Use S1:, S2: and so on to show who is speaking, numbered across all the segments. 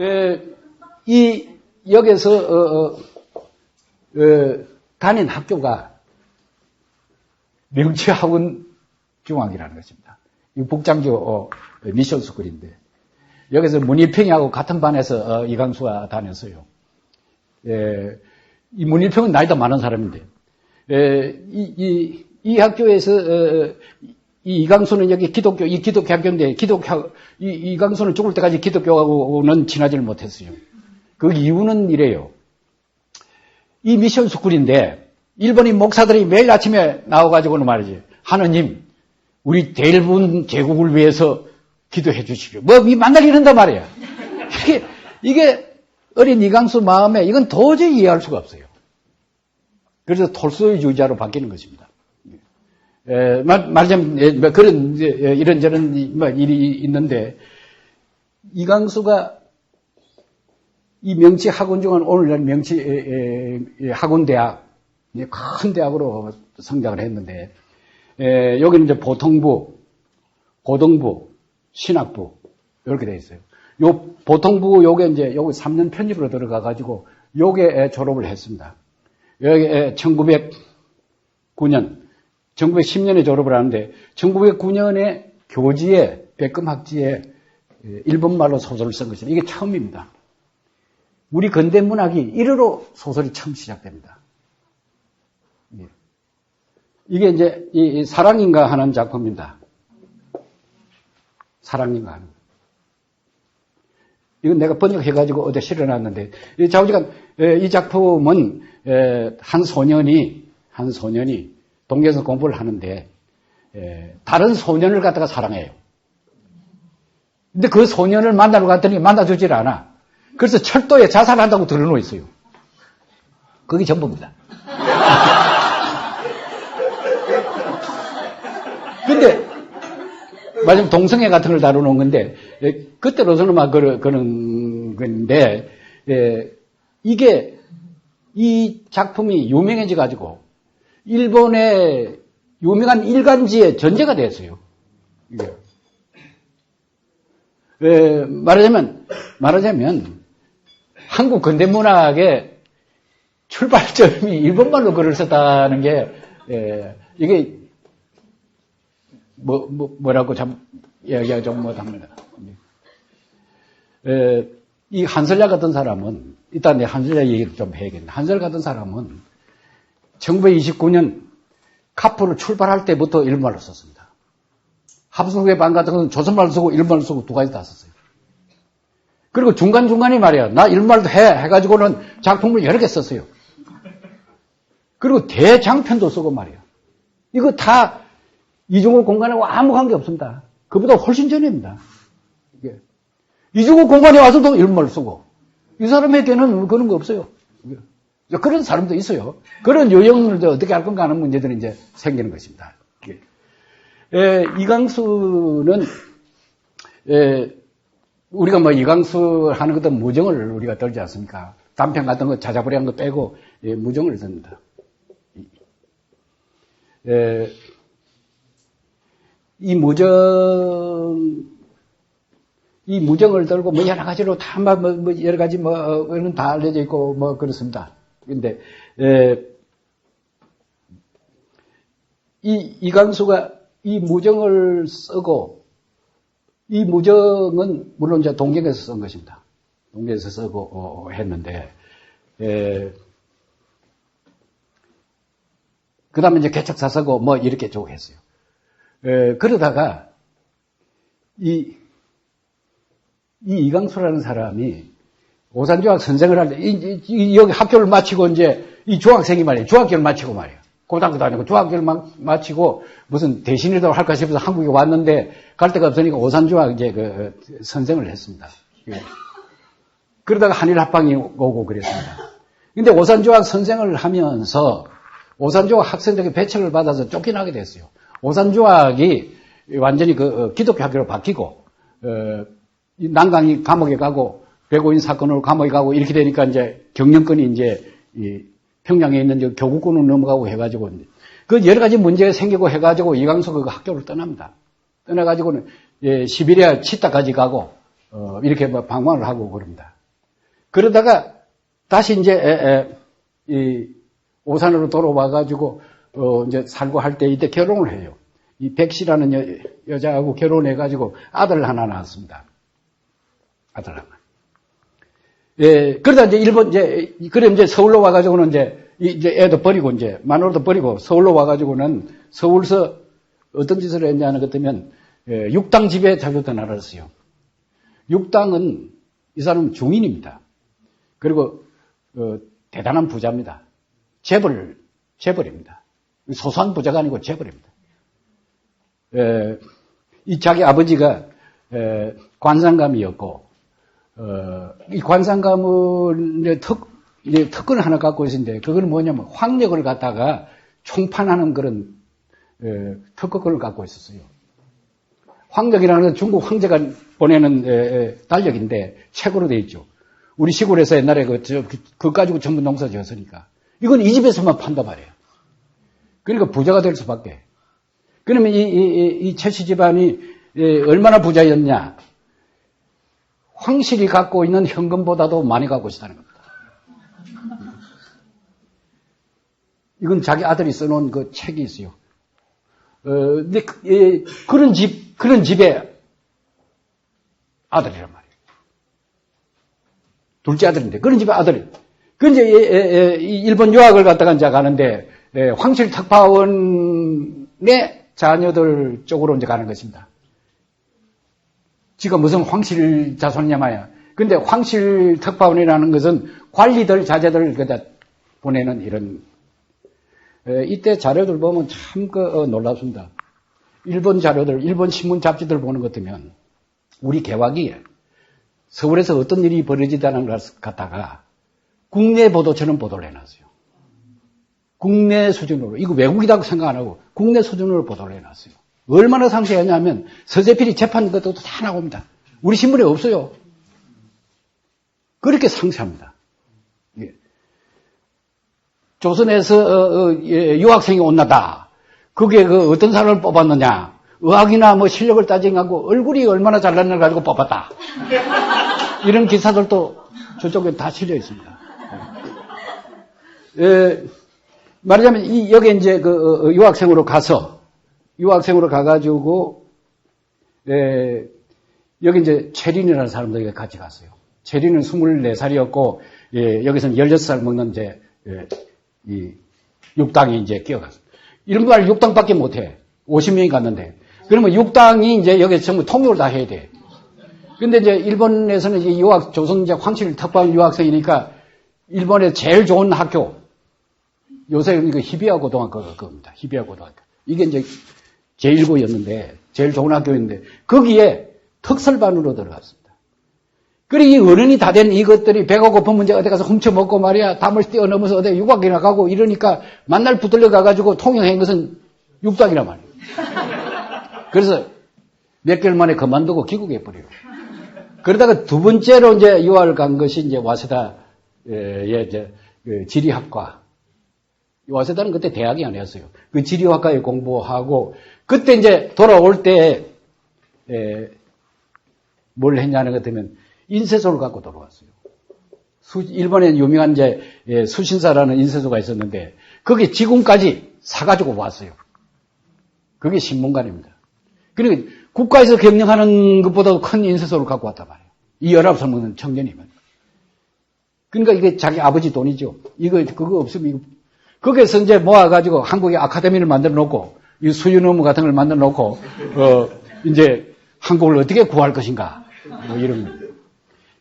S1: 에, 이 여기서 어, 어, 어, 다닌 학교가 명치학원 중학이라는 것입니다. 이 북장교 어, 미션 스쿨인데 여기서 문일평이하고 같은 반에서 어, 이강수가 다녔어요. 예, 이 문일평은 나이도 많은 사람인데 예, 이, 이, 이 학교에서 어, 이 이강수는 여기 기독교 이 기독교 학교인데 기독교 이, 이강수는 죽을 때까지 기독교하고는 친하지를 못했어요. 그 이유는 이래요. 이 미션 스쿨인데 일본인 목사들이 매일 아침에 나와가지고는 말이지 하느님 우리 대일본 제국을 위해서 기도해 주십시오. 뭐, 이 만날 이런단 말이야. 이게, 이게 어린 이강수 마음에 이건 도저히 이해할 수가 없어요. 그래서 톨스토이주의자로 바뀌는 것입니다. 에, 말, 말하자면, 예, 뭐 그런, 예, 이런저런 뭐 일이 있는데, 이강수가 이 명치 학원 중은 오늘날 명치 에, 에, 학원 대학, 큰 대학으로 성장을 했는데, 에, 여기는 이제 보통부, 고등부, 신학부 이렇게 돼 있어요. 요 보통부 요게 이제 요게 3년 편입으로 들어가 가지고 요게 졸업을 했습니다. 여기 1909년 1910년에 졸업을 하는데 1909년에 교지에 백금학지에 일본말로 소설을 쓴 것입니다. 이게 처음입니다. 우리 근대 문학이 1호로 소설이 처음 시작됩니다. 예. 이게 이제 이 사랑인가 하는 작품입니다. 사랑인가 하는. 이건 내가 번역해가지고 어디 실어놨는데, 이 좌우지간, 이 작품은 한 소년이, 한 소년이 동계에서 공부를 하는데, 다른 소년을 갖다가 사랑해요. 근데 그 소년을 만나러 갔더니 만나주질 않아. 그래서 철도에 자살한다고 들어놓 있어요. 그게 전부입니다. 근데 마지막 동성애 같은 걸 다루는 건데 그때로서는 막 그런, 그런 건데 예, 이게 이 작품이 유명해져 가지고 일본의 유명한 일간지의 전제가 됐어요. 이게. 예, 말하자면 말하자면 한국 근대문학의 출발점이 일본말로 글을 썼다는 게 예, 이게 뭐, 뭐, 뭐 라고 참, 이야기가 좀 못합니다. 에, 이 한설야 같은 사람은, 일단 내 한설야 얘기를 좀 해야겠네. 한설 같은 사람은 1929년 카프를 출발할 때부터 일본말로 썼습니다. 합성의 반 같은 건 조선말로 쓰고 일본말로 쓰고 두 가지 다 썼어요. 그리고 중간중간에 말이야. 나 일본말도 해. 해가지고는 작품을 여러 개 썼어요. 그리고 대장편도 쓰고 말이야. 이거 다 이중국 공간하고 아무 관계 없습니다. 그보다 훨씬 전입니다. 이게. 이중국 공간에 와서도 일본말을 쓰고 이 사람에게는 그런 거 없어요. 그런 사람도 있어요. 그런 요령을 어떻게 할 건가 하는 문제들이 이제 생기는 것입니다. 에, 이강수는 에, 우리가 뭐 이강수 하는 것도 무정을 우리가 들지 않습니까? 단편 같은 거 자자부리한 거 빼고 예, 무정을 듭니다. 에, 이 무정, 이 무정을 들고 뭐 여러 가지로 다, 뭐, 뭐 여러 가지 뭐, 그런 다 알려져 있고 뭐 그렇습니다. 근데, 에, 이, 이강수가 이 무정을 쓰고, 이 무정은 물론 이제 동경에서 쓴 것입니다. 동경에서 쓰고 어, 했는데, 에, 그 다음에 이제 개척사 쓰고 뭐 이렇게 쭉 했어요. 에, 그러다가 이, 이 이강수라는 사람이 오산중학 선생을 할 때, 이, 이, 여기 학교를 마치고 이제 이 중학생이 말이에요. 중학교를 마치고 말이에요. 고등학교도 아니고 중학교를 마, 마치고 무슨 대신이라도 할까 싶어서 한국에 왔는데 갈 데가 없으니까 오산중학 이제 그 선생을 했습니다. 예. 그러다가 한일합방이 오고 그랬습니다. 근데 오산중학 선생을 하면서 오산중학 학생들에게 배척을 받아서 쫓겨나게 됐어요. 오산중학이 완전히 그 기독교 학교로 바뀌고 어, 난강이 감옥에 가고 배고인 사건으로 감옥에 가고 이렇게 되니까 이제 경영권이 이제 평양에 있는 교구권으로 넘어가고 해가지고 그 여러 가지 문제가 생기고 해가지고 이강수 그 학교를 떠납니다. 떠나가지고는 예, 시베리아 치타까지 가고 어, 이렇게 뭐 방황을 하고 그럽니다. 그러다가 다시 이제 에, 에, 이 오산으로 돌아와가지고 어, 이제 살고 할 때 이때 결혼을 해요. 이 백씨라는 여, 여자하고 결혼해가지고 아들을 하나 낳았습니다. 아들 하나. 예, 그러다 이제 일본 이제 그래 이제 서울로 와가지고는 이제 이제 애도 버리고 이제 마누라도 버리고 서울로 와가지고는 서울서 어떤 짓을 했냐는 것 같으면 예, 육당 집에 자기도 나갔어요. 육당은 이 사람은 중인입니다. 그리고 어, 대단한 부자입니다. 재벌 재벌입니다. 소소한 부자가 아니고 재벌입니다. 에, 이 자기 아버지가 에, 관상감이었고 어, 이 관상감을 특, 이제 특권을 하나 갖고 있는데 그건 뭐냐면 황력을 갖다가 총판하는 그런 에, 특권을 갖고 있었어요. 황력이라는 건 중국 황제가 보내는 에, 에, 달력인데 책으로 돼 있죠. 우리 시골에서 옛날에 그, 저, 그, 그거 가지고 전부 농사 지었으니까. 이건 이 집에서만 판다 말이에요. 그러니까 부자가 될 수밖에. 그러면 이, 이, 이 최씨 집안이 얼마나 부자였냐? 황실이 갖고 있는 현금보다도 많이 갖고 있다는 겁니다. 이건 자기 아들이 써놓은 그 책이 있어요. 어, 근데 그, 예, 그런 집, 그런 집에 아들이란 말이에요. 둘째 아들인데, 그런 집에 아들이. 그 이제 예, 예, 예 일본 유학을 갔다가 이제 가는데, 예, 황실 특파원의 자녀들 쪽으로 이제 가는 것입니다. 지가 무슨 황실 자손이냐 마야. 근데 황실 특파원이라는 것은 관리들, 자제들 그다 보내는 이런 에, 이때 자료들 보면 참 그, 어, 놀랍습니다. 일본 자료들, 일본 신문 잡지들 보는 것 같으면 우리 개화기 서울에서 어떤 일이 벌어지다는 걸 갖다가 국내 보도처럼 보도를 해놨어요. 국내 수준으로 이거 외국이라고 생각 안 하고 국내 수준으로 보도를 해놨어요. 얼마나 상세하냐면 서재필이 재판 것도 다 나옵니다. 우리 신문에 없어요. 그렇게 상세합니다. 예. 조선에서 어, 어, 예, 유학생이 온나다. 그게 그 어떤 사람을 뽑았느냐? 의학이나 뭐 실력을 따지고 얼굴이 얼마나 잘났나 가지고 뽑았다. 이런 기사들도 저쪽에 다 실려 있습니다. 예, 말하자면 이 여기 이제 그 어, 유학생으로 가서 유학생으로 가가지고 에, 여기 이제 체린이라는 사람들에게 같이 갔어요. 체린은 24살이었고 예, 여기서는 16살 먹는 이제 예, 이 육당이 이제 끼어갔어요. 말 육당밖에 못해. 50명이 갔는데 그러면 육당이 이제 여기 전부 통역을 다 해야 돼. 근데 이제 일본에서는 이제 유학 조선 이제 황실 특파원 유학생이니까 일본의 제일 좋은 학교 요새 이거 히비아 고등학교 그겁니다. 히비아 고등학교. 이게 이제 제1고였는데, 제일 좋은 학교였는데, 거기에 특설반으로 들어갔습니다. 그리고 이 어른이 다 된 이것들이 배가 고프면 이제 어디 가서 훔쳐먹고 말이야, 담을 뛰어넘어서 어디 유학이나 가고 이러니까 만날 붙들려 가가지고 통영한 것은 육당이란 말이에요. 그래서 몇 개월 만에 그만두고 귀국해 버려요. 그러다가 두 번째로 이제 유학을 간 것이 이제 와세다의 이제 그 지리학과 와세다는 그때 대학이 아니었어요. 그 지리학과에 공부하고 그때 이제 돌아올 때뭘 했냐는 것 같으면 인쇄소를 갖고 돌아왔어요. 수, 일본에 유명한 이제 예, 수신사라는 인쇄소가 있었는데 거기 지금까지 사가지고 왔어요. 그게 신문관입니다. 그리고 국가에서 경영하는 것보다 큰 인쇄소를 갖고 왔단 말이에요. 이살 먹는 청년이면. 그러니까 이게 자기 아버지 돈이죠. 이거 그거 없으면 이거 거기에서 이제 모아가지고 한국의 아카데미를 만들어 놓고, 이 수유 업무 같은 걸 만들어 놓고, 어, 이제 한국을 어떻게 구할 것인가, 뭐 이런.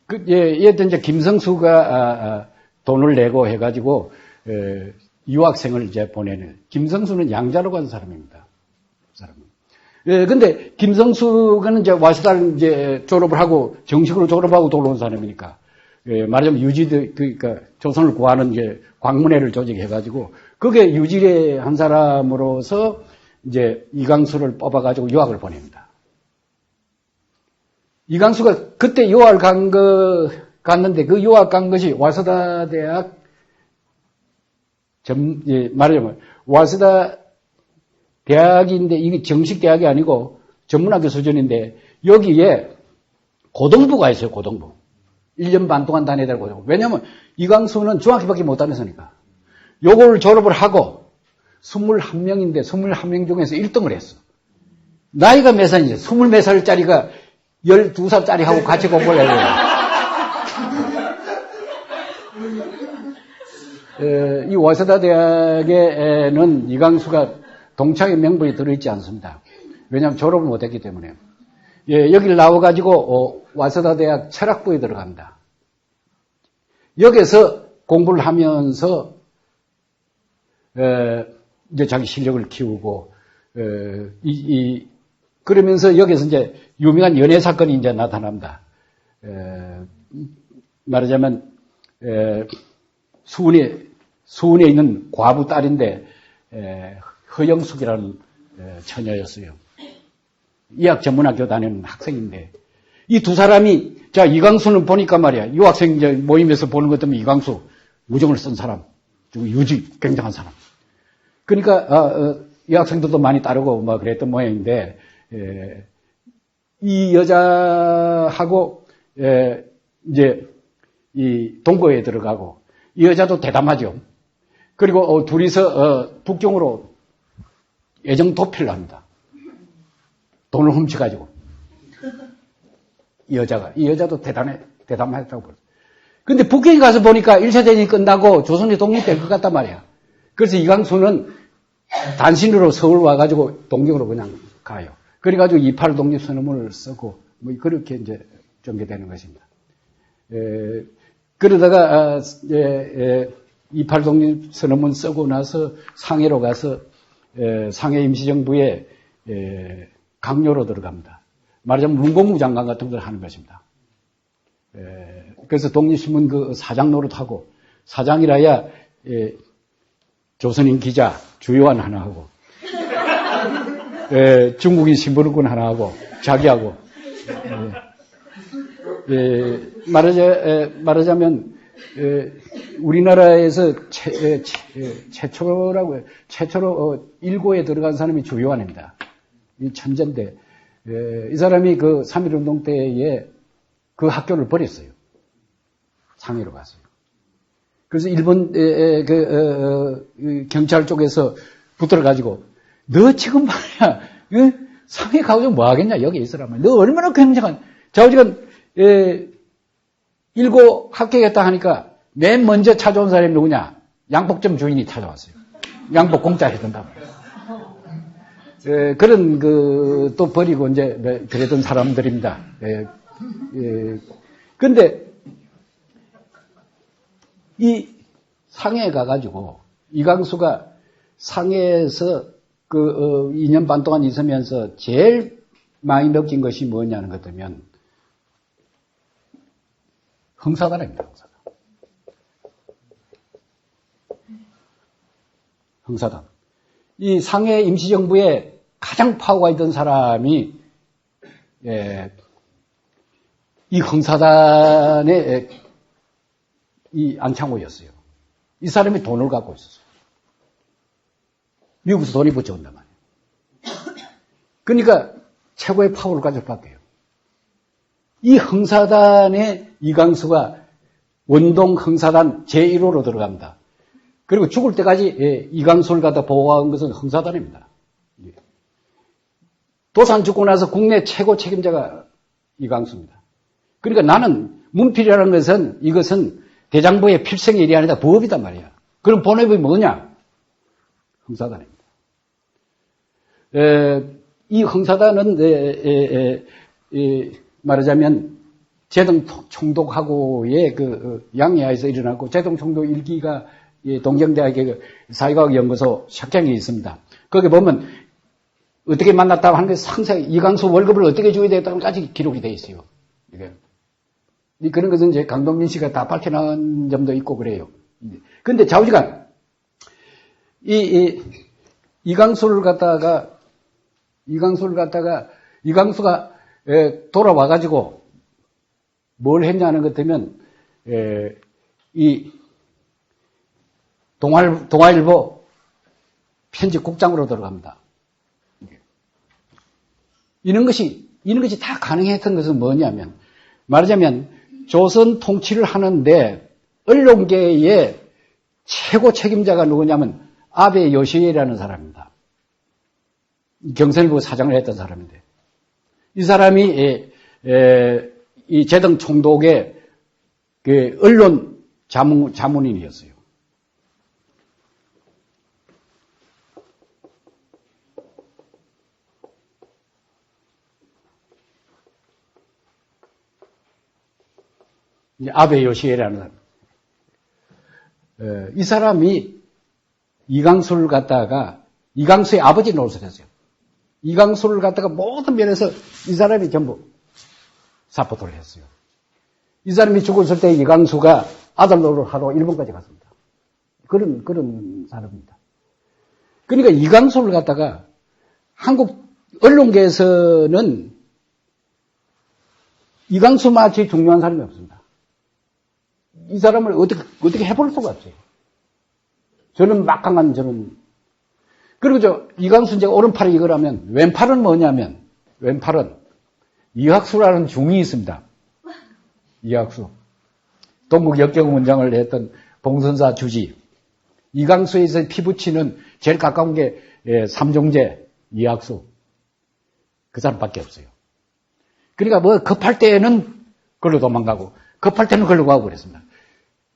S1: 그, 예, 이때 이제 김성수가, 아, 아, 돈을 내고 해가지고, 에, 유학생을 이제 보내는, 김성수는 양자로 간 사람입니다. 사람은. 예, 근데 김성수가 이제 와시다를 이제 졸업을 하고, 정식으로 졸업하고 돌아온 사람이니까, 예, 말하자면 유지들, 그러니까 조선을 구하는 이제 광문회를 조직해가지고, 그게 유지의 한 사람으로서 이제 이강수를 뽑아가지고 유학을 보냅니다. 이강수가 그때 유학을 간 거, 갔는데 그 유학 간 것이 와서다 대학 점, 예, 말하자면 와서다 대학인데 이게 정식 대학이 아니고 전문학교 수준인데 여기에 고등부가 있어요, 고등부. 1년 반 동안 다녀야 될 고등부. 왜냐면 이광수는 중학교밖에 못 다녔으니까. 요거를 졸업을 하고 21명인데 21명 중에서 1등을 했어. 나이가 몇 살이지? 24 살짜리가 12살짜리하고 같이 공부를 해요. 에, 이 와세다 대학에는 이강수가 동창의 명분이 들어있지 않습니다. 왜냐하면 졸업을 못했기 때문에. 예, 여기를 나와가지고 어, 와세다 대학 철학부에 들어갑니다. 여기서 공부를 하면서 에, 이제 자기 실력을 키우고 에, 이, 이, 그러면서 여기서 이제 유명한 연애 사건이 이제 나타납니다. 에, 말하자면 에, 수은에 수은에 있는 과부 딸인데 에, 허영숙이라는 에, 처녀였어요. 이학 전문학교 다니는 학생인데 이 두 사람이 자 이광수는 보니까 말이야 유학생 모임에서 보는 것 때문에 이광수 우정을 쓴 사람 유지 굉장한 사람. 그러니까 어, 어, 이 학생들도 많이 따르고 뭐 그랬던 모양인데 에, 이 여자하고 에, 이제 이 동거에 들어가고 이 여자도 대담하죠. 그리고 어, 둘이서 어, 북경으로 애정 도피를 합니다. 돈을 훔쳐가지고 이 여자가 이 여자도 대단해 대담했다고 그러죠. 근데 북경에 가서 보니까 1차 대전이 끝나고 조선이 독립될 것 같단 말이야. 그래서 이광수는 단신으로 서울 와가지고 동경으로 그냥 가요. 그래가지고 28 독립선언문을 쓰고 뭐 그렇게 이제 전개되는 것입니다. 에, 그러다가 아, 에, 에, 28 독립선언문 쓰고 나서 상해로 가서 에, 상해 임시정부에 에, 강요로 들어갑니다. 말하자면 문공부 장관 같은 걸 하는 것입니다. 에, 그래서 독립신문 그 사장 노릇하고 사장이라야 에, 조선인 기자 주요한 하나 하고 에, 중국인 신부르군 하나 하고 자기하고 에, 말하자, 말하자면 우리나라에서 최, 초라고 최초로 어, 일고에 들어간 사람이 주요한입니다. 이 천재인데 이 사람이 그 3.1운동 때에 그 학교를 버렸어요. 상해로 갔어요. 그래서 일본 에, 그, 어, 어, 경찰 쪽에서 붙들어가지고 너 지금 말이야 어? 상해 가서 뭐 하겠냐 여기 있으라면 너 얼마나 굉장한 자우지간 일고 합격했다 하니까 맨 먼저 찾아온 사람이 누구냐 양복점 주인이 찾아왔어요. 양복 공짜 해준다고. 에, 그런 그 또 버리고 이제 네, 그랬던 사람들입니다. 에, 에, 근데 이 상해에 가가지고 이강수가 상해에서 그 어, 2년 반 동안 있으면서 제일 많이 느낀 것이 뭐냐는 것 들면 흥사단입니다. 흥사단. 흥사단. 이 상해 임시정부에 가장 파워가 있던 사람이 예, 이 흥사단의 이 안창호였어요. 이 사람이 돈을 갖고 있었어요. 미국에서 돈이 붙여온단 말이에요. 그러니까 최고의 파워를 가질 밖에요. 이 흥사단의 이강수가 원동 흥사단 제1호로 들어갑니다. 그리고 죽을 때까지 예, 이강수를 갖다 보호한 것은 흥사단입니다. 예. 도산 죽고 나서 국내 최고 책임자가 이강수입니다. 그러니까 나는 문필이라는 것은 이것은 대장부의 필생의 일이 아니라 부업이단 말이야. 그럼 본업이 뭐냐? 흥사단입니다. 에, 이 흥사단은 에, 에, 말하자면 제동 총독하고의 그 어, 양해하에서 일어났고 제동 총독 일기가 동경대학의 그 사회과학 연구소 샥장에 있습니다. 거기 보면 어떻게 만났다고 하는 게 상세히 이강수 월급을 어떻게 줘야 되겠다고까지 기록이 되어 있어요. 이게. 그런 것은 이제 강동민 씨가 다 밝혀놓은 점도 있고 그래요. 근데 좌우지간, 이, 이, 이강수를 갖다가, 이강수를 갖다가, 이강수가 에, 돌아와가지고 뭘 했냐는 것 때면, 에, 이, 동아, 동아일보 편집국장으로 들어갑니다. 이런 것이, 이런 것이 다 가능했던 것은 뭐냐면, 말하자면 조선 통치를 하는데 언론계의 최고 책임자가 누구냐면 아베 요시에라는 사람입니다. 경선일보 사장을 했던 사람인데 이 사람이 에, 에, 이 재등 총독의 그 언론 자문, 자문인이었어요. 아베 요시에라는 사람. 어, 이 사람이 이강수를 갖다가 이강수의 아버지 노릇을 했어요. 이강수를 갖다가 모든 면에서 이 사람이 전부 사포토를 했어요. 이 사람이 죽었을 때 이강수가 아들 노릇 하러 일본까지 갔습니다. 그런 그런 사람입니다. 그러니까 이강수를 갖다가 한국 언론계에서는 이강수 마치 중요한 사람이 없습니다. 이 사람을 어떻게, 어떻게 해볼 수가 없어요. 저는 막강한 저는. 그리고 저, 이강수 이제 오른팔이 이거라면, 왼팔은 뭐냐면, 왼팔은 이학수라는 중이 있습니다. 이학수. 동국 역경 문장을 했던 봉선사 주지. 이강수에서 피붙이는 제일 가까운 게 예, 삼종제 이학수. 그 사람밖에 없어요. 그러니까 뭐 급할 때는 걸로 도망가고 급할 때는 걸로 가고 그랬습니다.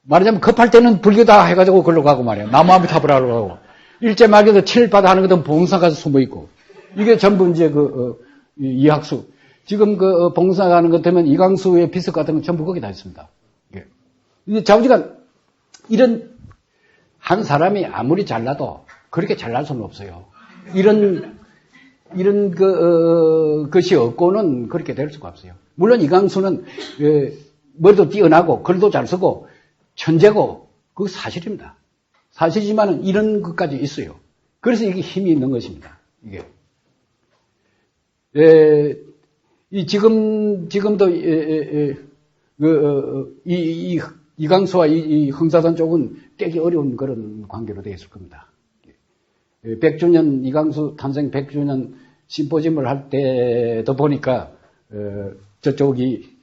S1: 말하자면 급할 때는 불교다 해가지고 걸로 가고 말이야. 나무함이 타버라고 하고. 일제 말기도 칠바다 하는 것은 봉사 가서 숨어 있고. 이게 전부 이제 그, 어, 이학수. 지금 그 어, 봉사 가는 것 때문에 이강수의 비석 같은 건 전부 거기 다 있습니다. 예. 이게 자우지간 이런 한 사람이 아무리 잘나도 그렇게 잘날 수는 없어요. 이런 이런 그 어, 것이 없고는 그렇게 될 수가 없어요. 물론 이강수는 예, 머리도 뛰어나고 글도 잘 쓰고 천재고 그 사실입니다. 사실이지만은 이런 것까지 있어요. 그래서 이게 힘이 있는 것입니다. 이게 에, 이 지금 지금도 에, 에, 그, 어, 이, 이, 이강수와 이, 이 흥사단 쪽은 깨기 어려운 그런 관계로 되어 있을 겁니다. 100주년 이강수 탄생 100주년 심포지엄을 할 때도 보니까 어, 저쪽이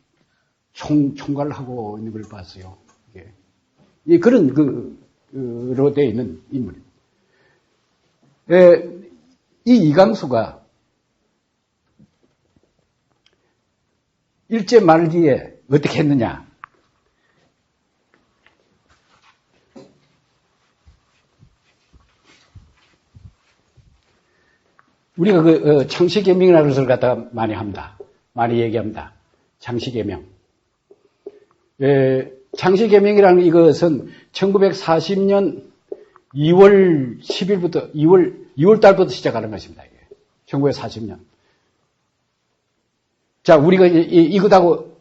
S1: 총 총괄을 하고 있는 걸 봤어요. 예, 그런 그로 되어 있는 인물입니다. 예, 이 이강수가 일제 말기에 어떻게 했느냐? 우리가 그 어, 창시개명이라는 것을 갖다가 많이 합니다. 많이 얘기합니다. 창시개명. 예, 창시개명이라는 이것은 1940년 2월 10일부터 2월 2월 달부터 시작하는 것입니다. 이게. 1940년. 자, 우리가 이것하고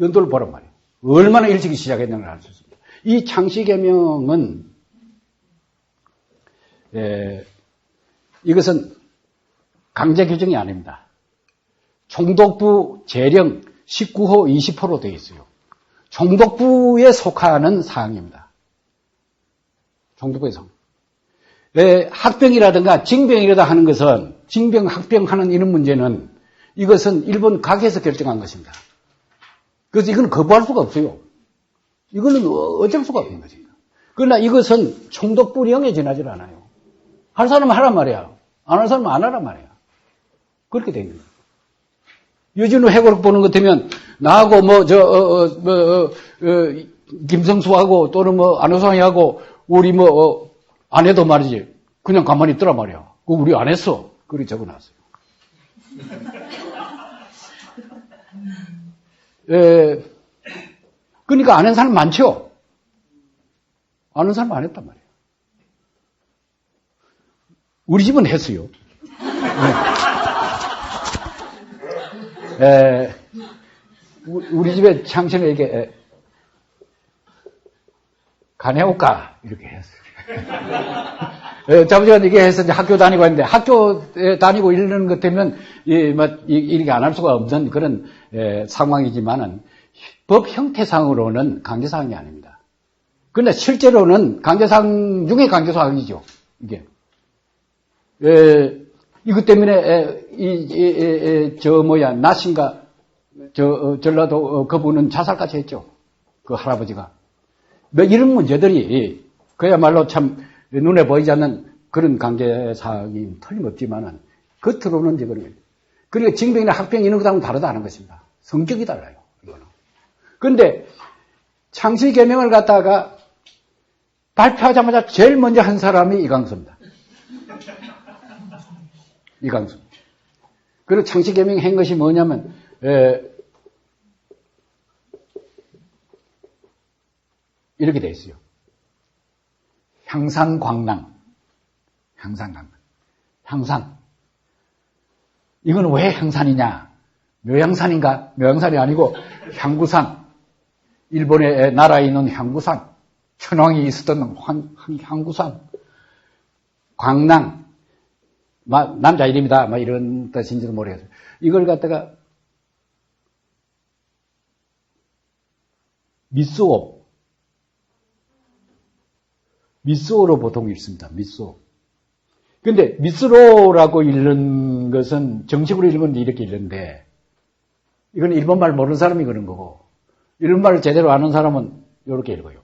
S1: 연도를 보란 말이에요. 얼마나 일찍 시작했는가를 알수 있습니다. 이 창시개명은 에, 이것은 강제 규정이 아닙니다. 총독부 재령 19호 20호로 되어 있어요. 총독부에 속하는 사항입니다. 총독부에 속. 네, 학병이라든가 징병이라다 하는 것은 징병, 학병하는 이런 문제는 이것은 일본 각에서 결정한 것입니다. 그래서 이건 거부할 수가 없어요. 이거는 어쩔 수가 없는 거지. 그러나 이것은 총독부령에 지나질 않아요. 할 사람은 하란 말이야. 안 할 사람은 안 하란 말이야. 그렇게 돼 있는 거예요. 유진우 해고록 보는 것 같으면 나하고 뭐, 저, 어, 어, 뭐, 어, 어, 김성수하고 또는 뭐, 안호상이하고 우리 뭐, 어, 안 해도 말이지. 그냥 가만히 있더라 말이야. 그 우리 안 했어. 그렇게 적어 놨어요. 에, 그러니까 아는 사람 많죠? 아는 사람 안 했단 말이에요. 우리 집은 했어요. 네. 에, 우리 집에 창신에게 가내올까 이렇게 했어요. 자부지가 이게 해서 이제 학교 다니고 했는데 학교 다니고 이러는 것 때문에 뭐 이렇게 안 할 수가 없는 그런 상황이지만은 법 형태상으로는 강제사항이 아닙니다. 그런데 실제로는 강제사항 중에 강제사항이죠. 이게 에, 이것 때문에 이 저 뭐야 나신가 저, 어, 전라도 어, 그분은 자살까지 했죠. 그 할아버지가. 뭐 이런 문제들이 그야말로 참 눈에 보이지 않는 그런 강제사항이 틀림없지만은 겉으로는 거예요. 그러니까 징병이나 학병 이런 거하고는 다르다는 것입니다. 성격이 달라요. 이거는. 그런데 창시 개명을 갖다가 발표하자마자 제일 먼저 한 사람이 이강수입니다. 이강수. 그리고 창시 개명 한 것이 뭐냐면 에, 이렇게 돼 있어요. 향산광랑. 향산광랑. 향산. 이건 왜 향산이냐? 묘향산인가? 묘향산이 아니고 향구산. 일본의 나라에 있는 향구산. 천황이 있었던 황, 향구산. 광랑. 남자 이름이다. 뭐 이런 뜻인지도 모르겠어요. 이걸 갖다가 미쏘. 미쏘로 보통 읽습니다. 미쏘. 근데 미스로라고 읽는 것은 정식으로 읽으면 이렇게 읽는데 이건 일본말 모르는 사람이 그런 거고 일본말을 제대로 아는 사람은 이렇게 읽어요.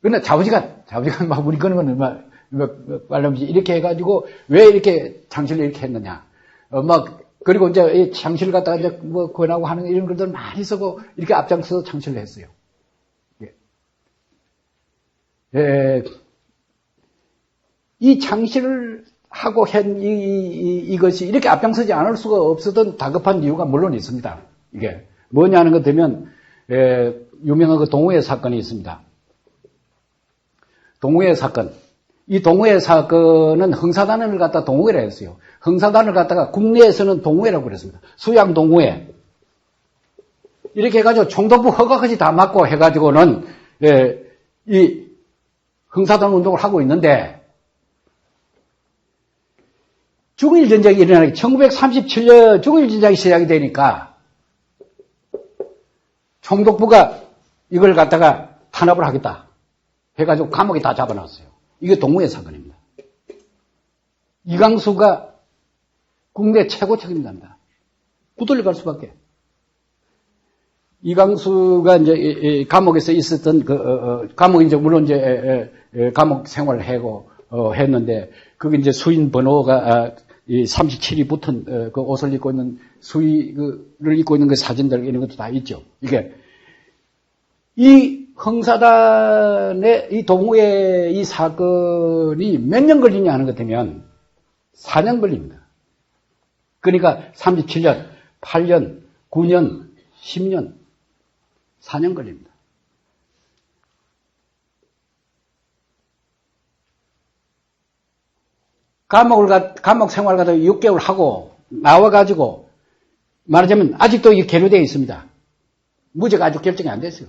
S1: 근데 자부지간 자부지간 막 우리 거는 막 말하면서 이렇게 해가지고 왜 이렇게 장실을 이렇게 했느냐. 어, 막 그리고 이제 이 장실 갖다가 이제 뭐 권하고 하는 이런 것들 많이 쓰고 이렇게 앞장서서 장실을 했어요. 예. 예. 이 장실을 하고 한 이, 이, 이 것이 이렇게 앞장서지 않을 수가 없었던 다급한 이유가 물론 있습니다. 이게 뭐냐는 것 되면 에, 유명한 그 동우회 사건이 있습니다. 동우회 사건. 이 동우회 사건은 흥사단을 갖다 동우회라 했어요. 흥사단을 갖다가 국내에서는 동우회라고 그랬습니다. 수양 동우회. 이렇게 해가지고 총독부 허가까지 다 맞고 해가지고는 에, 이 흥사단 운동을 하고 있는데 중일 전쟁이 일어나기 1937년 중일 전쟁이 시작이 되니까 총독부가 이걸 갖다가 탄압을 하겠다 해가지고 감옥에 다 잡아놨어요. 이게 동무의 사건입니다. 이강수가 국내 최고 책임자입니다. 붙들려 갈 수밖에. 이강수가 이제 감옥에서 있었던 그 어, 어, 감옥 이제 물론 이제 감옥 생활을 하고 어, 했는데 그게 이제 수인 번호가 아, 이 37이 붙은 어, 그 옷을 입고 있는 수의를 입고 있는 그 사진들 이런 것도 다 있죠. 이게 이 흥사단의 이 동호회 이 사건이 몇 년 걸리냐 하는 것 같으면 4년 걸립니다. 그러니까 37년, 8년, 9년, 10년, 4년 걸립니다. 감옥을 가, 감옥 생활 가다 6개월 하고 나와가지고 말하자면 아직도 이 계류되어 있습니다. 무죄가 아직 결정이 안 됐어요.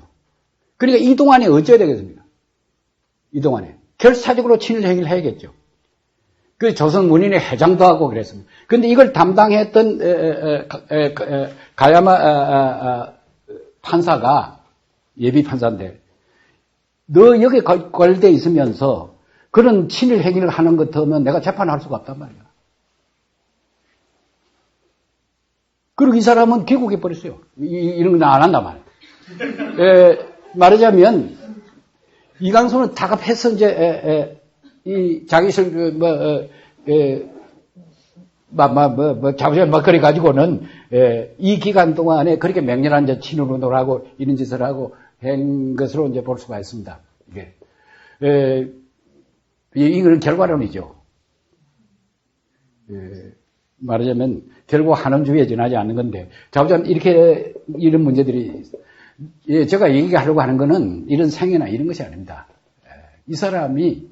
S1: 그러니까 이 동안에 어쩌야 되겠습니까? 이 동안에. 결사적으로 친일 행위를 해야겠죠. 그 조선 문인의 회장도 하고 그랬습니다. 근데 이걸 담당했던 에, 에, 에, 가야마 아, 아, 아, 판사가 예비 판사인데 너 여기 걸돼 있으면서 그런 친일 행위를 하는 것 같으면 내가 재판할 수가 없단 말이야. 그리고 이 사람은 귀국해 버렸어요. 이, 런 건 안 한단 말이야. 에, 말하자면 이강수는 다급해서 이제 에, 에, 이 자기실 그, 뭐, 어, 에, 뭐, 뭐, 자부심 막거리 가지고는 에, 이 기간 동안에 그렇게 맹렬한 이제 친일 운동을 하고 이런 짓을 하고 한 것으로 이제 볼 수가 있습니다. 이게 에, 이거는 결과론이죠. 예, 말하자면 결국 한음주의에 전하지 않는 건데 자우전 이렇게 이런 문제들이 예, 제가 얘기하려고 하는 것은 이런 생애나 이런 것이 아닙니다. 예, 이 사람이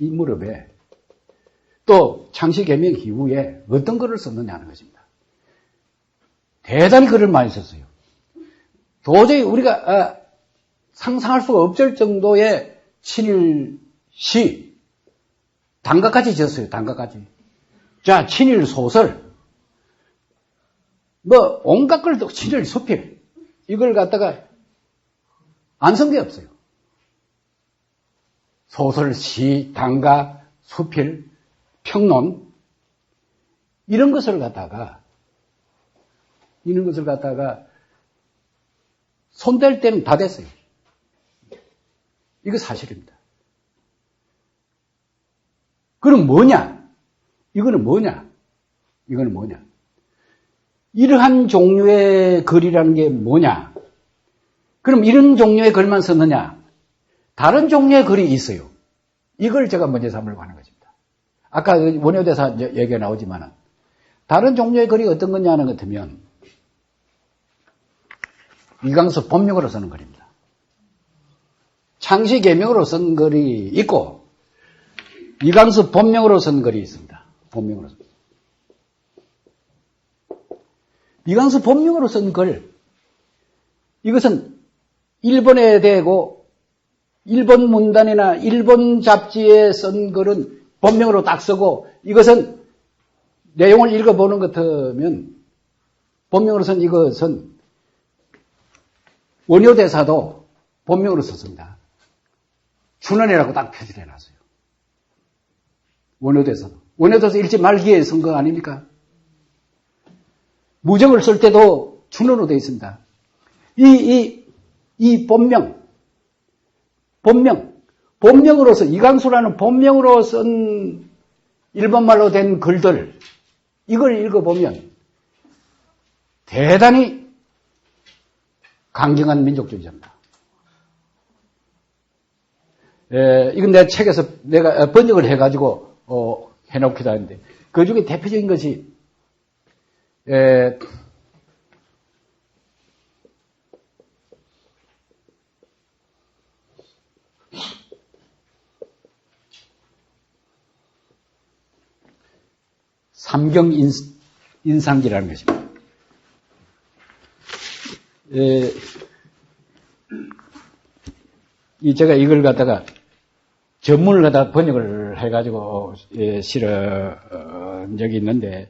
S1: 이 무렵에 또 창시 개명 이후에 어떤 글을 썼느냐 하는 것입니다. 대단히 글을 많이 썼어요. 도저히 우리가 아, 상상할 수가 없을 정도의 친일 시, 단가까지 지었어요, 단가까지. 자, 친일 소설. 뭐, 온갖 걸 친일 소필. 이걸 갖다가 안 쓴 게 없어요. 소설, 시, 단가, 수필, 평론. 이런 것을 갖다가 이런 것을 갖다가 손댈 때는 다 됐어요. 이거 사실입니다. 그럼 뭐냐? 이거는 뭐냐? 이거는 뭐냐? 이러한 종류의 글이라는 게 뭐냐? 그럼 이런 종류의 글만 썼느냐? 다른 종류의 글이 있어요. 이걸 제가 먼저 삼으려고 하는 것입니다. 아까 그 원효대사 얘기가 나오지만 다른 종류의 글이 어떤 거냐는 것 같으면 이강수 본명으로 쓰는 글입니다. 창시 계명으로 쓴 글이 있고 이강수 본명으로 쓴 글이 있습니다. 본명으로. 이강수 본명으로 쓴 글, 이것은 일본에 대고 일본 문단이나 일본 잡지에 쓴 글은 본명으로 딱 쓰고 이것은 내용을 읽어보는 것 같으면 본명으로 쓴 이것은 원효대사도 본명으로 썼습니다. 춘원이라고 딱 표시를 해놨어요. 원효대사도. 원효대사 일제 말기에 쓴거 아닙니까? 무정을 쓸 때도 춘원으로 되어 있습니다. 이, 이, 이 본명, 본명, 본명으로서, 이강수라는 본명으로 쓴 일본말로 된 글들, 이걸 읽어보면 대단히 강경한 민족주의자입니다. 에, 이건 내 책에서 내가 번역을 해가지고, 어, 해놓기도 하는데, 그 중에 대표적인 것이, 에, 삼경 인, 인상기라는 것입니다. 에, 이 제가 이걸 갖다가 전문을 갖다 번역을 해가지고 예, 실어 어, 적이 있는데